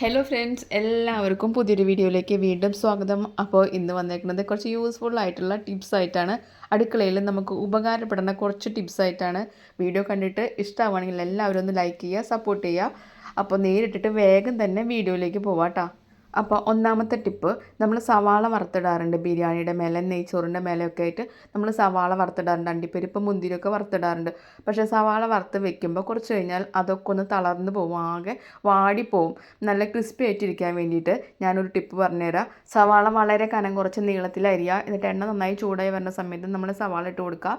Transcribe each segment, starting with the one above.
Hello friends എല്ലാവർക്കും പുതിയൊരു വീഡിയോയിലേക്ക് വീണ്ടും സ്വാഗതം. അപ്പോൾ ഇന്ന് വന്നേക്കുന്നത് കുറച്ച് യൂസ്ഫുൾ ആയിട്ടുള്ള ടിപ്സ് ആയിട്ടാണ്. അടുക്കളയിൽ നമുക്ക് ഉപകാരപ്പെടുന്ന കുറച്ച് ടിപ്സ് ആയിട്ടാണ്. വീഡിയോ കണ്ടിട്ട് ഇഷ്ടമാണെങ്കിൽ എല്ലാവരും ഒന്ന് ലൈക്ക് ചെയ്യുക സപ്പോർട്ട് ചെയ്യുക. അപ്പോൾ നേരിട്ടിട്ട് വേഗം തന്നെ വീഡിയോയിലേക്ക് പോവാം അപ്പോൾ ഒന്നാമത്തെ ടിപ്പ് നമ്മൾ സവാള വറുത്തിടാറുണ്ട്. ബിരിയാണിയുടെ മേലെ നെയ്ച്ചോറിന്റെ മേലെയൊക്കെ ആയിട്ട് നമ്മൾ സവാള വറുത്തിടാറുണ്ട്. അണ്ടിപ്പരിപ്പ് മുന്തിരിയൊക്കെ വറുത്തിടാറുണ്ട്. പക്ഷേ സവാള വറുത്ത് വെക്കുമ്പോൾ കുറച്ച് കഴിഞ്ഞാൽ അതൊക്കെ ഒന്ന് തളർന്നു പോകും ആകെ വാടിപ്പോവും. നല്ല ക്രിസ്പി ആയിട്ടിരിക്കാൻ വേണ്ടിയിട്ട് ഞാനൊരു ടിപ്പ് പറഞ്ഞുതരാം. സവാള വളരെ കനം കുറച്ച് നീളത്തിൽ അരിയുക എന്നിട്ട് എണ്ണ നന്നായി ചൂടായി വരുന്ന സമയത്ത് നമ്മൾ സവാള ഇട്ട് കൊടുക്കുക.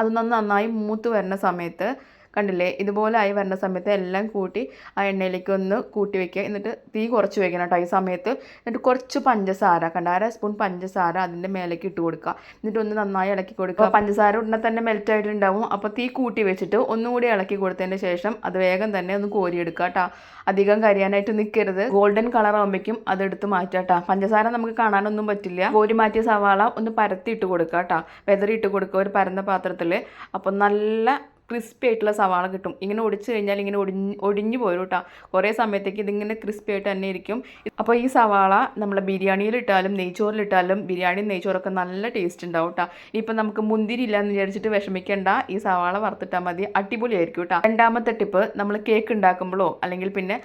അത് നന്നായി മൂത്ത് വരുന്ന സമയത്ത് കണ്ടില്ലേ? ഇതുപോലെ ആയി വരുന്ന സമയത്ത് എല്ലാം കൂട്ടി ആ എണ്ണയിലേക്ക് ഒന്ന് കൂട്ടി വെക്കുക. എന്നിട്ട് തീ കുറച്ച് വെക്കണം കേട്ടോ. ഈ സമയത്ത് എന്നിട്ട് കുറച്ച് പഞ്ചസാര കണ്ട? അര സ്പൂൺ പഞ്ചസാര അതിന്റെ മേലേക്ക് ഇട്ട് കൊടുക്കുക. എന്നിട്ട് ഒന്ന് നന്നായി ഇളക്കി കൊടുക്കുക. പഞ്ചസാര ഉടനെ തന്നെ മെൽറ്റ് ആയിട്ടുണ്ടാവും. അപ്പോൾ തീ കൂട്ടി വെച്ചിട്ട് ഒന്നുകൂടി ഇളക്കി കൊടുത്തതിന് ശേഷം അത് വേഗം തന്നെ ഒന്ന് കോരിയെടുക്കുക കേട്ടോ. അധികം കരിയാനായിട്ട് നിൽക്കരുത് ഗോൾഡൻ കളർ ആകുമ്പോഴേക്കും അതെടുത്ത് മാറ്റാം കേട്ടോ. പഞ്ചസാര നമുക്ക് കാണാനൊന്നും പറ്റില്ല. കോരി മാറ്റിയ സവാള ഒന്ന് പരത്തി ഇട്ട് കൊടുക്കുക കേട്ടോ. വെതറി ഇട്ട് കൊടുക്കുക ഒരു പരന്ന പാത്രത്തിൽ അപ്പോൾ നല്ല ക്രിസ്പി ആയിട്ടുള്ള സവാള കിട്ടും. ഇങ്ങനെ ഒടിച്ചു കഴിഞ്ഞാൽ ഇങ്ങനെ ഒടിഞ്ഞ് ഒടിഞ്ഞു പോരും കേട്ടോ കുറേ സമയത്തേക്ക് ഇതിങ്ങനെ ക്രിസ്പി ആയിട്ട് തന്നെ ഇരിക്കും. അപ്പോൾ ഈ സവാള നമ്മൾ ബിരിയാണിയിലിട്ടാലും നെയ്ച്ചോറിലിട്ടാലും ബിരിയാണി നെയ്ച്ചോറൊക്കെ നല്ല ടേസ്റ്റ് ഉണ്ടാവും കേട്ടോ ഇനിയിപ്പോൾ നമുക്ക് മുന്തിരി ഇല്ലാന്ന് വിചാരിച്ചിട്ട് വിഷമിക്കേണ്ട. ഈ സവാള വറുത്തിട്ടാൽ മതി. അടിപൊളിയായിരിക്കും കേട്ടോ രണ്ടാമത്തെ ടിപ്പ് നമ്മൾ കേക്ക് ഉണ്ടാക്കുമ്പോഴോ അല്ലെങ്കിൽ പിന്നെ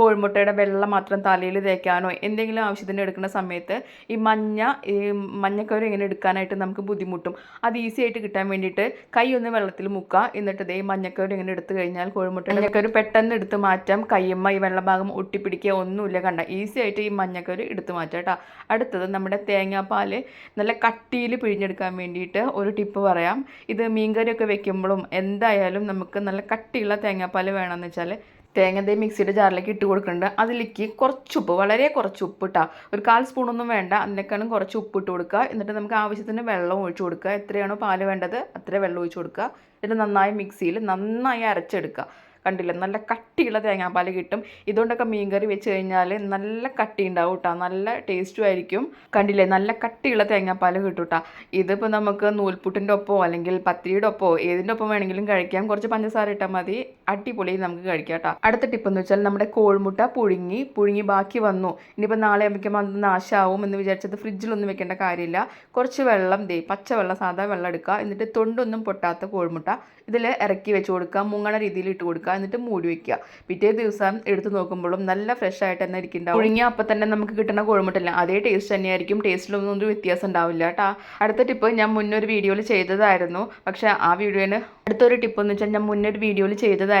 കോഴിമുട്ടയുടെ വെള്ളം മാത്രം തലയിൽ തേക്കാനോ എന്തെങ്കിലും ആവശ്യത്തിന് എടുക്കുന്ന സമയത്ത് ഈ മഞ്ഞ ഈ മഞ്ഞക്കവർ ഇങ്ങനെ എടുക്കാനായിട്ട് നമുക്ക് ബുദ്ധിമുട്ടും. അത് ഈസി ആയിട്ട് കിട്ടാൻ വേണ്ടിയിട്ട് കൈ ഒന്ന് വെള്ളത്തിൽ മുക്കുക എന്നിട്ട് ഇതേ മഞ്ഞക്കറി ഇങ്ങനെ എടുത്തു കഴിഞ്ഞാൽ കോഴിമുട്ട മഞ്ഞക്കറി പെട്ടെന്ന് എടുത്ത് മാറ്റാം. കയ്യമ്മ ഈ വെള്ളഭാഗം ഒട്ടിപ്പിടിക്കുക ഒന്നുമില്ല. കണ്ട ഈസി ആയിട്ട് ഈ മഞ്ഞക്കറി എടുത്തു മാറ്റാം കേട്ടോ. അടുത്തത് നമ്മുടെ തേങ്ങാപ്പാൽ നല്ല കട്ടിയിൽ പിഴിഞ്ഞെടുക്കാൻ വേണ്ടിയിട്ട് ഒരു ടിപ്പ് പറയാം. ഇത് മീൻകറിയൊക്കെ വെക്കുമ്പോഴും എന്തായാലും നമുക്ക് നല്ല കട്ടിയുള്ള തേങ്ങാപ്പാൽ വേണമെന്ന് വെച്ചാൽ തേങ്ങ ദേ മിക്സിയുടെ ജാറിലേക്ക് ഇട്ട് കൊടുക്കുന്നുണ്ട്. അതിലേക്ക് കുറച്ച് ഉപ്പ് വളരെ കുറച്ച് ഉപ്പ് ഇട്ടാ. ഒരു കാൽ സ്പൂണൊന്നും വേണ്ട. അതിനേക്കാളും കുറച്ച് ഉപ്പ് ഇട്ട് കൊടുക്കുക. എന്നിട്ട് നമുക്ക് ആവശ്യത്തിന് വെള്ളം ഒഴിച്ചു കൊടുക്കുക. എത്രയാണോ പാൽ വേണ്ടത് അത്ര വെള്ളം ഒഴിച്ചു കൊടുക്കുക. എന്നിട്ട് നന്നായി മിക്സിയിൽ നന്നായി അരച്ചെടുക്കുക. കണ്ടില്ല? നല്ല കട്ടിയുള്ള തേങ്ങാപ്പാൽ കിട്ടും. ഇതുകൊണ്ടൊക്കെ മീൻകറി വെച്ച് കഴിഞ്ഞാൽ നല്ല കട്ടി ഉണ്ടാവും കേട്ടോ നല്ല ടേസ്റ്റും ആയിരിക്കും. കണ്ടില്ലേ? നല്ല കട്ടിയുള്ള തേങ്ങാപ്പാൽ കിട്ടും കേട്ടോ ഇതിപ്പോൾ നമുക്ക് നൂൽപുട്ടിന്റെ ഒപ്പമോ അല്ലെങ്കിൽ പത്തിരിയുടെ ഒപ്പമോ ഏതിന്റെ ഒപ്പം വേണമെങ്കിലും കഴിക്കാം. കുറച്ച് പഞ്ചസാര ഇട്ടാൽ മതി. അടിപൊളി നമുക്ക് കഴിക്കാം കേട്ടോ അടുത്ത ടിപ്പ് എന്ന് വെച്ചാൽ നമ്മുടെ കോഴിമുട്ട പുഴുങ്ങി പുഴുങ്ങി ബാക്കി വന്നു. ഇനിയിപ്പോൾ നാളെ ആകുമ്പോൾ അത് നാശമാവും എന്ന് വിചാരിച്ചത് ഫ്രിഡ്ജിലൊന്നും വെക്കേണ്ട കാര്യമില്ല. കുറച്ച് വെള്ളം ദേ പച്ചവെള്ളം സാധാ വെള്ളം എടുക്കുക. എന്നിട്ട് തൊണ്ടൊന്നും പൊട്ടാത്ത കോഴിമുട്ട ഇതിൽ ഇറക്കി വെച്ച് കൊടുക്കുക. മുങ്ങണ രീതിയിൽ ഇട്ട് കൊടുക്കുക. എന്നിട്ട് മൂടി വെക്കുക. പിറ്റേ ദിവസം എടുത്തു നോക്കുമ്പോഴും നല്ല ഫ്രഷ് ആയിട്ട് തന്നെ ഇരിക്കുന്നുണ്ടാവും. പുഴുങ്ങിയ അപ്പം തന്നെ നമുക്ക് കിട്ടുന്ന കോഴിമുട്ടല്ല അതേ ടേസ്റ്റ് തന്നെയായിരിക്കും. ടേസ്റ്റിലൊന്നും ഒരു വ്യത്യാസം ഉണ്ടാവില്ല കേട്ടോ അടുത്ത ടിപ്പ് ഞാൻ മുന്നൊരു വീഡിയോയിൽ ചെയ്തതായിരുന്നു. പക്ഷേ ആ വീഡിയോയിൽ അടുത്തൊരു ടിപ്പ് എന്ന് വെച്ചാൽ ഞാൻ മുന്നൊരു വീഡിയോയിൽ ചെയ്തതായിരുന്നു.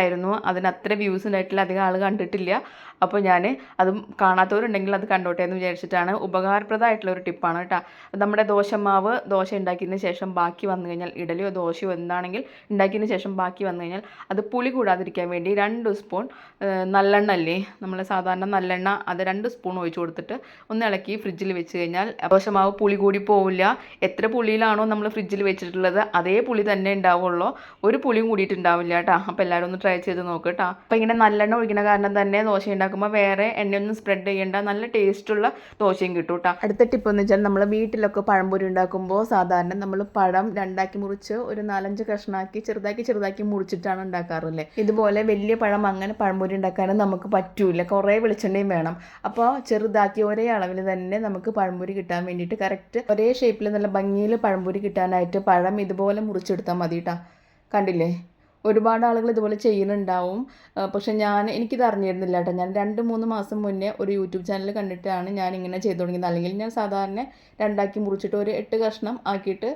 അതിന് അത്ര വ്യൂസ് ഉണ്ടായിട്ടില്ല അധികം ആൾ കണ്ടിട്ടില്ല. അപ്പോൾ ഞാൻ അത് കാണാത്തവരുണ്ടെങ്കിൽ അത് കണ്ടോട്ടെ എന്ന് വിചാരിച്ചിട്ടാണ് ഉപകാരപ്രദമായിട്ടുള്ള ഒരു ടിപ്പാണ് കേട്ടോ. നമ്മുടെ ദോശമാവ് ദോശ ഉണ്ടാക്കിയതിന് ശേഷം ബാക്കി വന്നു കഴിഞ്ഞാൽ ഇഡലിയോ ദോശയോ എന്താണെങ്കിൽ ഉണ്ടാക്കിയതിന് ശേഷം ബാക്കി വന്നു കഴിഞ്ഞാൽ അത് പുളി കൂടാതിരിക്കാൻ വേണ്ടി രണ്ട് സ്പൂൺ നല്ലെണ്ണ അല്ലേ? നമ്മൾ സാധാരണ നല്ലെണ്ണ അത് രണ്ട് സ്പൂൺ ഒഴിച്ചു കൊടുത്തിട്ട് ഒന്ന് ഇളക്കി ഫ്രിഡ്ജിൽ വെച്ച് കഴിഞ്ഞാൽ ദോശമാവ് പുളി കൂടി പോവില്ല. എത്ര പുളിയിലാണോ നമ്മൾ ഫ്രിഡ്ജിൽ വെച്ചിട്ടുള്ളത് അതേ പുളി തന്നെ ഉണ്ടാവുള്ളൂ. ഒരു പുളിയും കൂടിയിട്ടുണ്ടാവില്ല കേട്ടോ. അപ്പോൾ എല്ലാവരും ഒന്ന് ട്രൈ ചെയ്ത് നോക്കുക കേട്ടോ അപ്പോൾ ഇങ്ങനെ നല്ലെണ്ണ ഒഴിക്കുന്ന കാരണം തന്നെ ദോശ ഉണ്ടാക്കുമ്പോൾ വേറെ എണ്ണയൊന്നും സ്പ്രെഡ് ചെയ്യേണ്ട. നല്ല ടേസ്റ്റുള്ള ദോശയും കിട്ടും കേട്ടോ അടുത്ത ടിപ്പ് എന്ന് വെച്ചാൽ നമ്മൾ വീട്ടിലൊക്കെ പഴംപൊരി ഉണ്ടാക്കുമ്പോൾ സാധാരണ നമ്മൾ പഴം രണ്ടാക്കി മുറിച്ച് ഒരു നാലഞ്ച് കഷ്ണാക്കി ചെറുതാക്കി ചെറുതാക്കി മുറിച്ചിട്ടാണ് ഉണ്ടാക്കാറില്ലേ ഇതുപോലെ വലിയ പഴം അങ്ങനെ പഴംപൊരി ഉണ്ടാക്കാനും നമുക്ക് പറ്റൂല. കുറേ വെളിച്ചെണ്ണയും വേണം. അപ്പോൾ ചെറുതാക്കി ഒരേ അളവിൽ തന്നെ നമുക്ക് പഴംപൊരി കിട്ടാൻ വേണ്ടിയിട്ട് കറക്റ്റ് ഒരേ ഷേപ്പിൽ നല്ല ഭംഗിയിൽ പഴംപൊരി കിട്ടാനായിട്ട് പഴം ഇതുപോലെ മുറിച്ചെടുത്താൽ മതി കണ്ടില്ലേ? ഒരുപാട് ആളുകൾ ഇതുപോലെ ചെയ്യുന്നുണ്ടാവും. പക്ഷെ ഞാൻ എനിക്കിത് അറിഞ്ഞിരുന്നില്ല കേട്ടോ. ഞാൻ രണ്ട് മൂന്ന് മാസം മുന്നേ ഒരു യൂട്യൂബ് ചാനൽ കണ്ടിട്ടാണ് ഞാൻ ഇങ്ങനെ ചെയ്തു തുടങ്ങിയത്. അല്ലെങ്കിൽ ഞാൻ സാധാരണ രണ്ടാക്കി മുറിച്ചിട്ട് ഒരു എട്ട് കഷ്ണം ആക്കിയിട്ട്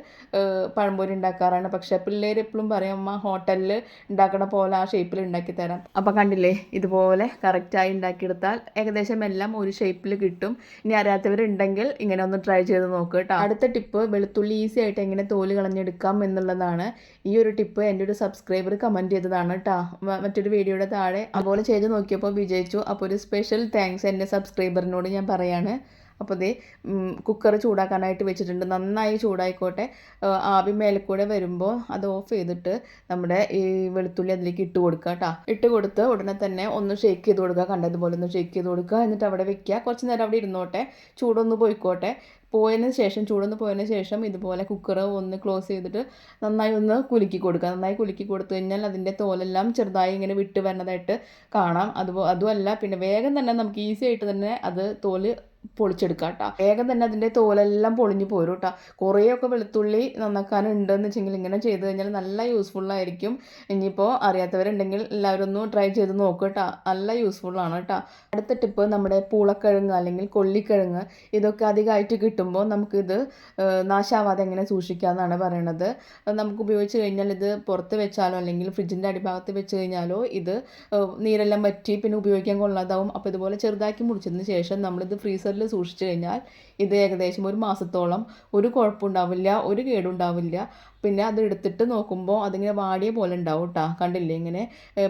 പഴംപൊരി ഉണ്ടാക്കാറാണ്. പക്ഷെ പിള്ളേർ എപ്പോഴും പറയും അമ്മ ഹോട്ടലിൽ ഉണ്ടാക്കണ പോലെ ആ ഷേപ്പിൽ ഉണ്ടാക്കി തരാം. അപ്പം കണ്ടില്ലേ ഇതുപോലെ കറക്റ്റായി ഉണ്ടാക്കിയെടുത്താൽ ഏകദേശം എല്ലാം ഒരു ഷേപ്പിൽ കിട്ടും. ഇനി അറിയാത്തവരുണ്ടെങ്കിൽ ഇങ്ങനെ ഒന്ന് ട്രൈ ചെയ്ത് നോക്കുക കേട്ടോ. അടുത്ത ടിപ്പ് വെളുത്തുള്ളി ഈസി ആയിട്ട് എങ്ങനെ തോൽ കളഞ്ഞെടുക്കാം എന്നുള്ളതാണ് ഈ ഒരു ടിപ്പ്. എന്റെ ഒരു സബ്സ്ക്രൈബർ കമന്റ് ചെയ്തതാണ് കേട്ടോ മറ്റൊരു വീഡിയോയുടെ താഴെ അതുപോലെ ചെയ്ത് നോക്കിയപ്പോൾ വിജയിച്ചു. അപ്പോൾ ഒരു സ്പെഷ്യൽ താങ്ക്സ് എന്റെ സബ്സ്ക്രൈബറിനോട് ഞാൻ പറയാണ്. അപ്പോൾ ദേ കുക്കർ ചൂടാക്കാനായിട്ട് വെച്ചിട്ടുണ്ട്. നന്നായി ചൂടായിക്കോട്ടെ. ആവി മേലക്കൂടെ വരുമ്പോൾ അത് ഓഫ് ചെയ്തിട്ട് നമ്മുടെ ഈ വെളുത്തുള്ളി അതിലേക്ക് ഇട്ട് കൊടുക്കുക കേട്ടോ ഇട്ട് കൊടുത്ത് ഉടനെ തന്നെ ഒന്ന് ഷേക്ക് ചെയ്ത് കൊടുക്കുക. കണ്ടതുപോലെ ഒന്ന് ഷേക്ക് ചെയ്ത് കൊടുക്കുക. എന്നിട്ട് അവിടെ വെക്കുക. കുറച്ച് നേരം അവിടെ ഇരുന്നോട്ടെ. ചൂടൊന്ന് പോയിക്കോട്ടെ. പോയതിന് ശേഷം ചൂടൊന്ന് പോയതിന് ശേഷം ഇതുപോലെ കുക്കർ ഒന്ന് ക്ലോസ് ചെയ്തിട്ട് നന്നായി ഒന്ന് കുലുക്കി കൊടുക്കുക. നന്നായി കുലുക്കി കൊടുത്തു കഴിഞ്ഞാൽ അതിന്റെ തോലെല്ലാം ചെറുതായി ഇങ്ങനെ വിട്ട് വരുന്നതായിട്ട് കാണാം. അതുപോ അതുമല്ല പിന്നെ വേഗം തന്നെ നമുക്ക് ഈസി ആയിട്ട് തന്നെ അത് തോൽ പൊളിച്ചെടുക്കാം കേട്ടോ വേഗം തന്നെ അതിന്റെ തോലെല്ലാം പൊളിഞ്ഞു പോരും കേട്ടോ കുറേയൊക്കെ വെളുത്തുള്ളി നന്നാക്കാനുണ്ടെന്ന് വെച്ചെങ്കിൽ ഇങ്ങനെ ചെയ്ത് കഴിഞ്ഞാൽ നല്ല യൂസ്ഫുള്ളായിരിക്കും ഇനിയിപ്പോൾ അറിയാത്തവരുണ്ടെങ്കിൽ എല്ലാവരും ഒന്ന് ട്രൈ ചെയ്ത് നോക്കുക കേട്ടോ നല്ല യൂസ്ഫുള്ളാണ് കേട്ടോ. അടുത്ത ടിപ്പ് നമ്മുടെ പൂളക്കിഴങ്ങ് അല്ലെങ്കിൽ കൊള്ളിക്കിഴങ്ങ് ഇതൊക്കെ അധികമായിട്ട് കിട്ടുമ്പോൾ നമുക്കിത് നാശാവാതെ എങ്ങനെ സൂക്ഷിക്കാമെന്നാണ് പറയണത്. നമുക്ക് ഉപയോഗിച്ച് കഴിഞ്ഞാൽ ഇത് പുറത്ത് വെച്ചാലോ അല്ലെങ്കിൽ ഫ്രിഡ്ജിന്റെ അടിഭാഗത്ത് വെച്ച് കഴിഞ്ഞാലോ ഇത് നീരെല്ലാം വറ്റി പിന്നെ ഉപയോഗിക്കാൻ കൊള്ളാതാവും. അപ്പോൾ ഇതുപോലെ ചെറുതാക്കി മുറിച്ചതിന് ശേഷം നമ്മളിത് ഫ്രീസറിൽ സൂക്ഷിച്ചു കഴിഞ്ഞാൽ ഇത് ഏകദേശം ഒരു മാസത്തോളം ഒരു കുഴപ്പമുണ്ടാവില്ല ഒരു കേടുണ്ടാവില്ല. പിന്നെ അത് എടുത്തിട്ട് നോക്കുമ്പോൾ അതിങ്ങനെ വാടിയ പോലെ ഉണ്ടാവും കേട്ടോ കണ്ടില്ലേ? ഇങ്ങനെ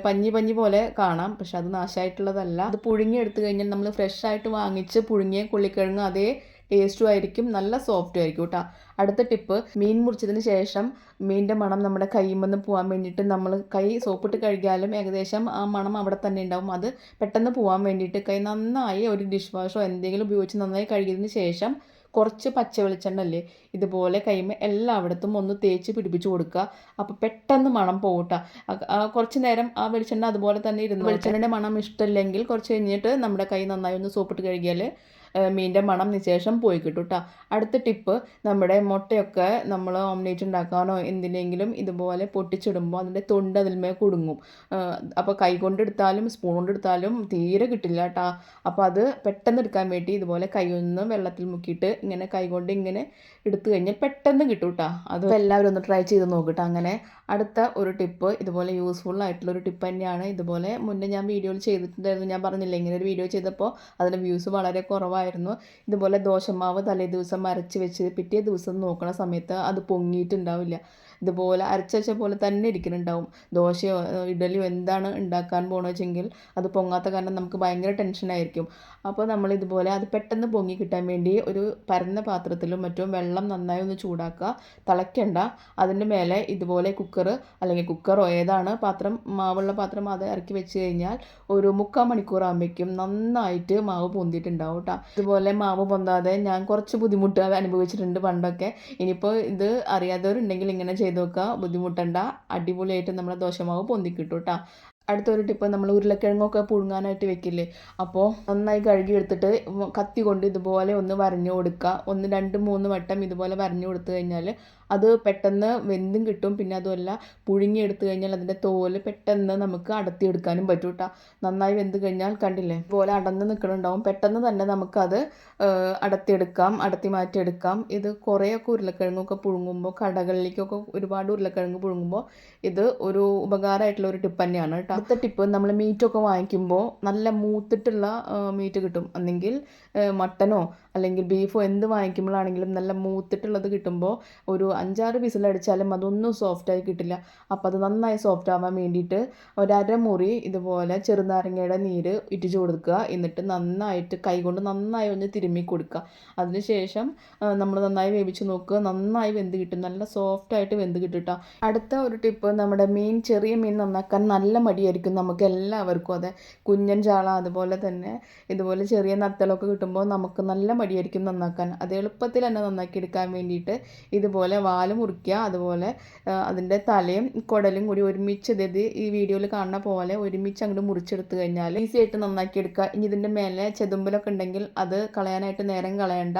പഞ്ഞി പഞ്ഞി പോലെ കാണാം. പക്ഷെ അത് നാശമായിട്ടുള്ളതല്ല അത് പുഴുങ്ങി എടുത്തു കഴിഞ്ഞാൽ നമ്മൾ ഫ്രഷ് ആയിട്ട് വാങ്ങിച്ച് പുഴുങ്ങിയ കൊള്ളിക്കിഴങ്ങ് അതേ ടേസ്റ്റും ആയിരിക്കും നല്ല സോഫ്റ്റും ആയിരിക്കും കേട്ടോ അടുത്ത ടിപ്പ് മീൻ മുറിച്ചതിന് ശേഷം മീനിന്റെ മണം നമ്മുടെ കൈമെന്ന് പോകാൻ വേണ്ടിയിട്ട് നമ്മൾ കൈ സോപ്പിട്ട് കഴുകിയാലും ഏകദേശം ആ മണം അവിടെ തന്നെ ഉണ്ടാവും. അത് പെട്ടെന്ന് പോകാൻ വേണ്ടിയിട്ട് കൈ നന്നായി ഒരു ഡിഷ് വാഷോ എന്തെങ്കിലും ഉപയോഗിച്ച് നന്നായി കഴുകിയതിന് ശേഷം കുറച്ച് പച്ച വെളിച്ചെണ്ണ അല്ലേ ഇതുപോലെ കൈമ എല്ലായിടത്തും ഒന്ന് തേച്ച് പിടിപ്പിച്ച് കൊടുക്കുക. അപ്പോൾ പെട്ടെന്ന് മണം പോകട്ട കുറച്ച് നേരം ആ വെളിച്ചെണ്ണ അതുപോലെ തന്നെ ഇരുന്നു വെളിച്ചെണ്ണയുടെ മണം ഇഷ്ടമില്ലെങ്കിൽ കുറച്ച് കഴിഞ്ഞിട്ട് നമ്മുടെ കൈ നന്നായി ഒന്ന് സോപ്പിട്ട് കഴുകിയാൽ മീനിന്റെ മണം നിശേഷം പോയി കിട്ടും കേട്ടോ അടുത്ത ടിപ്പ് നമ്മുടെ മുട്ടയൊക്കെ നമ്മൾ ഓംലേറ്റ് ഉണ്ടാക്കാനോ എന്തിനെങ്കിലും ഇതുപോലെ പൊട്ടിച്ചിടുമ്പോൾ അതിന്റെ തൊണ്ട് അതിന്മേൽ കുടുങ്ങും. അപ്പോൾ കൈ കൊണ്ടെടുത്താലും സ്പൂൺ കൊണ്ടെടുത്താലും തീരെ കിട്ടില്ല കേട്ടോ അപ്പോൾ അത് പെട്ടെന്ന് എടുക്കാൻ വേണ്ടി ഇതുപോലെ കൈ ഒന്ന് വെള്ളത്തിൽ മുക്കിയിട്ട് ഇങ്ങനെ കൈ കൊണ്ട് ഇങ്ങനെ എടുത്തു കഴിഞ്ഞാൽ പെട്ടെന്ന് കിട്ടും കേട്ടോ അത് എല്ലാവരും ഒന്ന് ട്രൈ ചെയ്ത് നോക്കിട്ടോ അങ്ങനെ. അടുത്ത ഒരു ടിപ്പ് ഇതുപോലെ യൂസ്ഫുൾ ആയിട്ടുള്ള ഒരു ടിപ്പ് തന്നെയാണ്. ഇതുപോലെ മുന്നേ ഞാൻ വീഡിയോയിൽ ചെയ്തിട്ടുണ്ടായിരുന്നു. ഞാൻ പറഞ്ഞില്ല ഇങ്ങനെ ഒരു വീഡിയോ ചെയ്തപ്പോൾ അതിന്റെ വ്യൂസ് വളരെ കുറവായിരുന്നു. ഇതുപോലെ ദോശമാവ് തലേ ദിവസം അരച്ച് വെച്ച് പിറ്റേ ദിവസം നോക്കണ സമയത്ത് അത് പൊങ്ങിയിട്ടുണ്ടാവില്ല. ഇതുപോലെ അരച്ചച്ച പോലെ തന്നെ ഇരിക്കുന്നുണ്ടാവും ദോശയോ ഇഡലിയോ എന്താണ് ഉണ്ടാക്കാൻ പോകണമെന്ന് വെച്ചെങ്കിൽ അത് പൊങ്ങാത്ത കാരണം നമുക്ക് ഭയങ്കര ടെൻഷനായിരിക്കും അപ്പോൾ നമ്മൾ ഇതുപോലെ അത് പെട്ടെന്ന് പൊങ്ങി കിട്ടാൻ വേണ്ടി ഒരു പരന്ന പാത്രത്തിലും മറ്റും വെള്ളം നന്നായി ഒന്ന് ചൂടാക്കുക. തിളയ്ക്കണ്ട. അതിന്റെ മേലെ ഇതുപോലെ കുക്കർ അല്ലെങ്കിൽ കുക്കറോ ഏതാണ് പാത്രം മാവുള്ള പാത്രം അത് ഇറക്കി വെച്ച് കഴിഞ്ഞാൽ ഒരു മുക്കാൽ മണിക്കൂർ ആകുമ്പോഴേക്കും നന്നായിട്ട് മാവ് പൊന്തിയിട്ടുണ്ടാവും കേട്ടോ ഇതുപോലെ മാവ് പൊന്താതെ ഞാൻ കുറച്ച് ബുദ്ധിമുട്ട് അനുഭവിച്ചിട്ടുണ്ട് പണ്ടൊക്കെ. ഇനിയിപ്പോൾ ഇത് അറിയാത്തവരുണ്ടെങ്കിൽ ഇങ്ങനെ ചെയ്ത് നോക്കുക. ബുദ്ധിമുട്ടണ്ട. അടിപൊളിയായിട്ട് നമ്മളെ ദോശമാവ് പൊന്തി കിട്ടും കേട്ടോ അടുത്തൊരു ടിപ്പ് നമ്മൾ ഉരുളക്കിഴങ്ങൊക്കെ പുഴുങ്ങാനായിട്ട് വെക്കില്ലേ? അപ്പോൾ നന്നായി കഴുകി എടുത്തിട്ട് കത്തി കൊണ്ട് ഇതുപോലെ ഒന്ന് വരഞ്ഞു കൊടുക്കുക. ഒന്ന് രണ്ട് മൂന്ന് വട്ടം ഇതുപോലെ വരഞ്ഞു കൊടുത്തു കഴിഞ്ഞാൽ അത് പെട്ടെന്ന് വെന്തും കിട്ടും. പിന്നെ അതുമല്ല പുഴുങ്ങിയെടുത്തു കഴിഞ്ഞാൽ അതിന്റെ തോൽ പെട്ടെന്ന് നമുക്ക് അടത്തിയെടുക്കാനും പറ്റും കേട്ടോ നന്നായി വെന്ത് കഴിഞ്ഞാൽ കണ്ടില്ലേ ഇതുപോലെ അടന്ന് നിൽക്കണുണ്ടാവും. പെട്ടെന്ന് തന്നെ നമുക്കത് അടത്തിയെടുക്കാം അടത്തി മാറ്റിയെടുക്കാം. ഇത് കുറേയൊക്കെ ഉരുളക്കിഴങ്ങൊക്കെ പുഴുങ്ങുമ്പോൾ കടകളിലേക്കൊക്കെ ഒരുപാട് ഉരുളക്കിഴങ്ങ് പുഴുങ്ങുമ്പോൾ ഇത് ഒരു ഉപകാരമായിട്ടുള്ള ഒരു ടിപ്പ് തന്നെയാണ് കേട്ടോ. അടുത്ത ടിപ്പ് നമ്മൾ മീറ്റൊക്കെ വാങ്ങിക്കുമ്പോൾ നല്ല മൂത്തിട്ടുള്ള മീറ്റ് കിട്ടും. അല്ലെങ്കിൽ മട്ടനോ അല്ലെങ്കിൽ ബീഫോ എന്ത് വാങ്ങിക്കുമ്പോഴാണെങ്കിലും നല്ല മൂത്തിട്ടുള്ളത് കിട്ടുമ്പോൾ ഒരു അഞ്ചാറ് വിസിലടിച്ചാലും അതൊന്നും സോഫ്റ്റായി കിട്ടില്ല. അപ്പോൾ അത് നന്നായി സോഫ്റ്റ് ആവാൻ വേണ്ടിയിട്ട് ഒരമുറി ഇതുപോലെ ചെറുനാരങ്ങയുടെ നീര് ഇറ്റിച്ച് കൊടുക്കുക. എന്നിട്ട് നന്നായിട്ട് കൈകൊണ്ട് നന്നായി ഒന്ന് തിരുമ്മി കൊടുക്കുക. അതിനുശേഷം നമ്മൾ നന്നായി വേവിച്ച് നോക്കുക. നന്നായി വെന്ത് കിട്ടും. നല്ല സോഫ്റ്റായിട്ട് വെന്ത് കിട്ടും അടുത്ത ഒരു ടിപ്പ് നമ്മുടെ മീൻ ചെറിയ മീൻ നന്നാക്കാൻ നല്ല മടിയായിരിക്കും നമുക്ക് എല്ലാവർക്കും അതെ. കുഞ്ഞൻ ചാള അതുപോലെ തന്നെ. ഇതുപോലെ ചെറിയ നത്തലൊക്കെ കിട്ടുമ്പോൾ നമുക്ക് നല്ല മടിയായിരിക്കും നന്നാക്കാൻ. അത് എളുപ്പത്തിൽ തന്നെ നന്നാക്കി എടുക്കാൻ വേണ്ടിയിട്ട് ഇതുപോലെ വാൽ മുറിക്കുക. അതുപോലെ അതിന്റെ തലയും കുടലും കൂടി ഒരുമിച്ച് അതായത് ഈ വീഡിയോയിൽ കാണുന്ന പോലെ ഒരുമിച്ച് അങ്ങോട്ട് മുറിച്ചെടുത്ത് കഴിഞ്ഞാൽ ഈസി ആയിട്ട് നന്നാക്കി എടുക്കുക. ഇനി ഇതിന്റെ മേലെ ചെതുമ്പലൊക്കെ ഉണ്ടെങ്കിൽ അത് കളയാനായിട്ട് നേരം കളയണ്ട.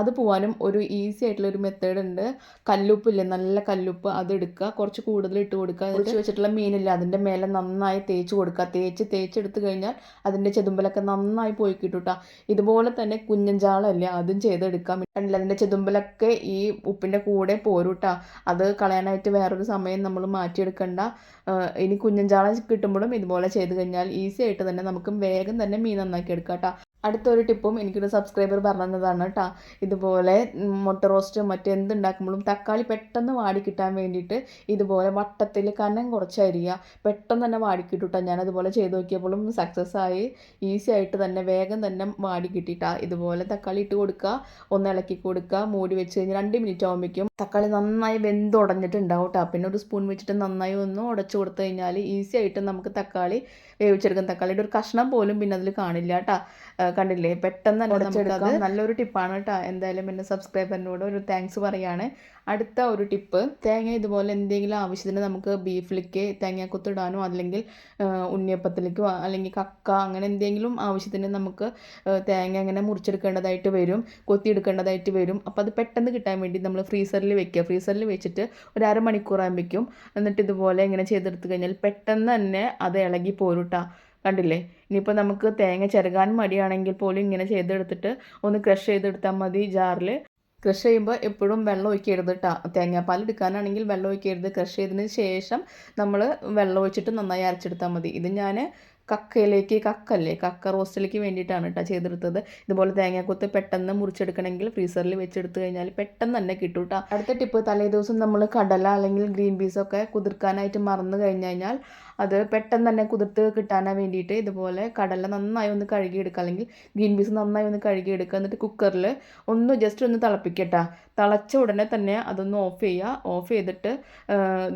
അത് പോവാനും ഒരു ഈസി ആയിട്ടുള്ള ഒരു മെത്തേഡ് ഉണ്ട്. കല്ലുപ്പില്ലേ? നല്ല കല്ലുപ്പ് അത് എടുക്കുക. കുറച്ച് കൂടുതൽ ഇട്ട് കൊടുക്കുക. ഒഴിച്ച് വെച്ചിട്ടുള്ള മീനില്ല? അതിന്റെ മേലെ നന്നായി തേച്ച് കൊടുക്കുക. തേച്ച് തേച്ചെടുത്ത് കഴിഞ്ഞാൽ അതിന്റെ ചെതുമ്പലൊക്കെ നന്നായി പോയി കിട്ടും ഇതുപോലെ തന്നെ കുഞ്ഞഞ്ചാളല്ലേ അതും ചെയ്തെടുക്കാം. കണ്ടില്ല? അതിന്റെ ചെതുമ്പലൊക്കെ ഈ ഉപ്പിന്റെ കൂടെ പോരൂട്ടാ. അത് കളയാനായിട്ട് വേറൊരു സമയം നമ്മൾ മാറ്റിയെടുക്കണ്ട. ഇനി കുഞ്ഞഞ്ചാള കിട്ടുമ്പോഴും ഇതുപോലെ ചെയ്ത് കഴിഞ്ഞാൽ ഈസി ആയിട്ട് തന്നെ നമുക്ക് വേഗം തന്നെ മീൻ നന്നാക്കി എടുക്കാം ട്ടോ അടുത്തൊരു ടിപ്പും എനിക്കൊരു സബ്സ്ക്രൈബർ പറഞ്ഞതാണ് കേട്ടോ ഇതുപോലെ മുട്ട റോസ്റ്റ് മറ്റെന്തുണ്ടാക്കുമ്പോഴും തക്കാളി പെട്ടെന്ന് വാടി കിട്ടാൻ വേണ്ടിയിട്ട് ഇതുപോലെ വട്ടത്തിൽ കനം കുറച്ച് പെട്ടെന്ന് തന്നെ വാടി കിട്ടും അതുപോലെ ചെയ്ത് നോക്കിയപ്പോഴും സക്സസ് ആയി. ഈസി ആയിട്ട് തന്നെ വേഗം തന്നെ വാടി ഇതുപോലെ തക്കാളി ഇട്ട് കൊടുക്കുക ഒന്ന് ഇളക്കി കൊടുക്കുക മൂടി വെച്ച് കഴിഞ്ഞ് രണ്ട് മിനിറ്റ് ആകുമ്പോഴേക്കും തക്കാളി നന്നായി വെന്തുടഞ്ഞിട്ടുണ്ടാവും കേട്ടോ പിന്നെ ഒരു സ്പൂൺ വെച്ചിട്ട് നന്നായി ഒന്ന് ഉടച്ചു കൊടുത്തു കഴിഞ്ഞാൽ ഈസി ആയിട്ട് നമുക്ക് തക്കാളി വേവിച്ചെടുക്കും. തക്കാളിയുടെ ഒരു കഷ്ണം പോലും പിന്നെ അതിൽ കാണില്ല കേട്ടോ കണ്ടില്ലേ? പെട്ടെന്ന് തന്നെ നമുക്കത് നല്ലൊരു ടിപ്പാണ് കേട്ടോ എന്തായാലും എന്റെ സബ്സ്ക്രൈബറിനോട് ഒരു താങ്ക്സ് പറയാണ്. അടുത്ത ഒരു ടിപ്പ്. തേങ്ങ ഇതുപോലെ എന്തെങ്കിലും ആവശ്യത്തിന് നമുക്ക് ബീഫിലേക്ക് തേങ്ങാക്കൊത്ത് ഇടാനോ അല്ലെങ്കിൽ ഉണ്ണിയപ്പത്തിലേക്കോ അല്ലെങ്കിൽ കക്ക അങ്ങനെ എന്തെങ്കിലും ആവശ്യത്തിന് നമുക്ക് തേങ്ങ അങ്ങനെ മുറിച്ചെടുക്കേണ്ടതായിട്ട് വരും കൊത്തിയെടുക്കേണ്ടതായിട്ട് വരും. അപ്പോൾ അത് പെട്ടെന്ന് കിട്ടാൻ വേണ്ടി നമ്മൾ ഫ്രീസറിൽ വെക്കുക. ഫ്രീസറിൽ വെച്ചിട്ട് ഒരു അരമണിക്കൂർ ആകുമ്പോഴേക്കും എന്നിട്ട് ഇതുപോലെ ഇങ്ങനെ ചെയ്തെടുത്ത് കഴിഞ്ഞാൽ പെട്ടെന്ന് തന്നെ അത് ഇളകി പോരൂട്ടാ ട്ടാ. കണ്ടില്ലേ? ഇനിയിപ്പോൾ നമുക്ക് തേങ്ങ ചിരകാൻ മടിയാണെങ്കിൽ പോലും ഇങ്ങനെ ചെയ്തെടുത്തിട്ട് ഒന്ന് ക്രഷ് ചെയ്തെടുത്താൽ മതി ജാറിൽ ക്രഷ് ചെയ്യുമ്പോൾ എപ്പോഴും വെള്ളം ഒഴിക്കരുത് കേട്ടോ തേങ്ങാപ്പാൽ എടുക്കാനാണെങ്കിൽ വെള്ളം ഒഴിക്കരുത്. ക്രഷ് ചെയ്തതിന് ശേഷം നമ്മൾ വെള്ളം ഒഴിച്ചിട്ട് നന്നായി അരച്ചെടുത്താൽ മതി. ഇത് ഞാൻ കക്കയിലേക്ക് കക്കല്ലേ? കക്ക റോസ്റ്റിലേക്ക് വേണ്ടിയിട്ടാണ് കേട്ടോ ചെയ്തെടുത്തത്. ഇതുപോലെ തേങ്ങാക്കൊത്ത് പെട്ടെന്ന് മുറിച്ചെടുക്കണമെങ്കിൽ ഫ്രീസറിൽ വെച്ചെടുത്ത് കഴിഞ്ഞാൽ പെട്ടെന്ന് തന്നെ കിട്ടും കേട്ടോ. അടുത്ത ടിപ്പ് തലേ ദിവസം നമ്മൾ കടല അല്ലെങ്കിൽ ഗ്രീൻ പീസ് ഒക്കെ കുതിർക്കാനായിട്ട് മറന്നു കഴിഞ്ഞ് കഴിഞ്ഞാൽ അത് പെട്ടെന്ന് തന്നെ കുതിർത്ത് കിട്ടാനാണ് വേണ്ടിയിട്ട് ഇതുപോലെ കടല നന്നായി ഒന്ന് കഴുകിയെടുക്കുക. അല്ലെങ്കിൽ ഗ്രീൻ പീസ് നന്നായി ഒന്ന് കഴുകിയെടുക്കുക. എന്നിട്ട് കുക്കറിൽ ഒന്ന് ജസ്റ്റ് ഒന്ന് തിളപ്പിക്കട്ടാ തിളച്ച ഉടനെ തന്നെ അതൊന്ന് ഓഫ് ചെയ്യുക. ഓഫ് ചെയ്തിട്ട്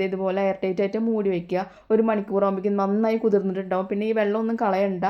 ഇതുപോലെ എയർ ടൈറ്റ് ആയിട്ട് മൂടി വയ്ക്കുക ഒരു മണിക്കൂർ ആകുമ്പോഴേക്കും നന്നായി കുതിർന്നിട്ടുണ്ടാവും. പിന്നെ ഈ വെള്ളം ഒന്നും കളയണ്ട.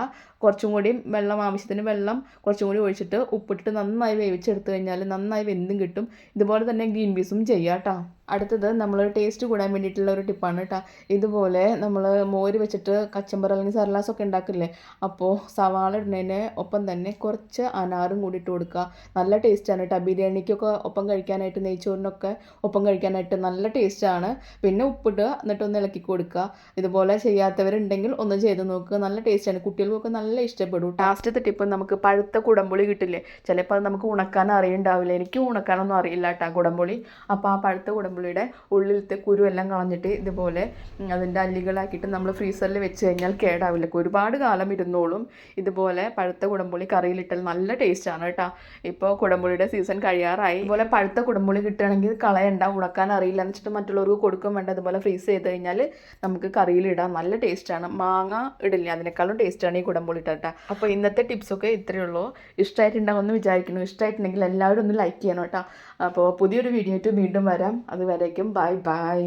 കുറച്ചും കൂടി വെള്ളം ആവശ്യത്തിന് വെള്ളം കുറച്ചും കൂടി ഒഴിച്ചിട്ട് ഉപ്പിട്ടിട്ട് നന്നായി വേവിച്ചെടുത്തു കഴിഞ്ഞാൽ നന്നായി വെന്തും കിട്ടും. ഇതുപോലെ തന്നെ ഗ്രീൻ പീസും ചെയ്യാം കേട്ടോ. അടുത്തത് നമ്മൾ ടേസ്റ്റ് കൂടാൻ വേണ്ടിയിട്ടുള്ള ഒരു ടിപ്പാണ് കേട്ടോ. ഇതുപോലെ നമ്മൾ മോര് വെച്ചിട്ട് കച്ചമ്പർ അല്ലെങ്കിൽ സർലാസ് ഒക്കെ ഉണ്ടാക്കില്ലേ? അപ്പോൾ സവാള ഇടുന്നതിന് ഒപ്പം തന്നെ കുറച്ച് അനാറും കൂടി ഇട്ട് കൊടുക്കുക. നല്ല ടേസ്റ്റാണ് കേട്ടോ. ബിരിയാണിക്കൊക്കെ ഒപ്പം കഴിക്കാനായിട്ട് നെയ്ച്ചോറിനൊക്കെ ഒപ്പം കഴിക്കാനായിട്ട് നല്ല ടേസ്റ്റാണ് പിന്നെ ഉപ്പിടുക എന്നിട്ടൊന്ന് ഇളക്കി കൊടുക്കുക. ഇതുപോലെ ചെയ്യാത്തവരുണ്ടെങ്കിൽ ഒന്ന് ചെയ്ത് നോക്കുക. നല്ല ടേസ്റ്റാണ് കുട്ടികൾക്കൊക്കെ നല്ല ഇഷ്ടപ്പെടും. ലാസ്റ്റത്തെ ടിപ്പ് നമുക്ക് പഴുത്ത കുടംപുളി കിട്ടില്ലേ? ചിലപ്പോൾ അത് നമുക്ക് ഉണക്കാൻ അറിയണ്ടാവില്ല. എനിക്ക് ഉണക്കാനൊന്നും അറിയില്ല കേട്ടോ കുടംപുളി. അപ്പോൾ ആ പഴുത്ത കുടംപുളിയുടെ ഉള്ളിലത്തെ കുരു എല്ലാം കളഞ്ഞിട്ട് ഇതുപോലെ അതിന്റെ അല്ലികളാക്കിയിട്ട് നമ്മൾ ഫ്രീസറിൽ വെച്ച് കഴിഞ്ഞാൽ കേടാവില്ല. ഒരുപാട് കാലം ഇരുന്നോളും ഇതുപോലെ പഴുത്ത കുടംപുളി കറിയിലിട്ടാൽ നല്ല ടേസ്റ്റാണ് കേട്ടോ. ഇപ്പോൾ കുടംപുളിയുടെ സീസൺ കഴിയാറായി. ഇതുപോലെ പഴുത്ത കുടംപുളി കിട്ടുകയാണെങ്കിൽ കളയണ്ട ഉണക്കാൻ അറിയില്ല എന്ന് വെച്ചിട്ട് മറ്റുള്ളവർക്ക് കൊടുക്കും വേണ്ട. അതുപോലെ ഫ്രീസ് ചെയ്ത് കഴിഞ്ഞാൽ നമുക്ക് കറിയിലിടാം നല്ല ടേസ്റ്റാണ് മാങ്ങ ഇടില്ല? അതിനേക്കാളും ടേസ്റ്റാണ് ഈ കുടംപുളി ഇട്ടാ അപ്പോൾ ഇന്നത്തെ ടിപ്സൊക്കെ ഇത്രയേ ഉള്ളൂ. ഇഷ്ടമായിട്ടുണ്ടാവുമെന്ന് വിചാരിക്കുന്നു. ഇഷ്ടമായിട്ടുണ്ടെങ്കിൽ എല്ലാവരും ഒന്ന് ലൈക്ക് ചെയ്യണം കേട്ടോ. അപ്പോൾ പുതിയൊരു വീഡിയോ ആയിട്ട് വീണ്ടും വരാം. അതുവരേക്കും ബൈ ബൈ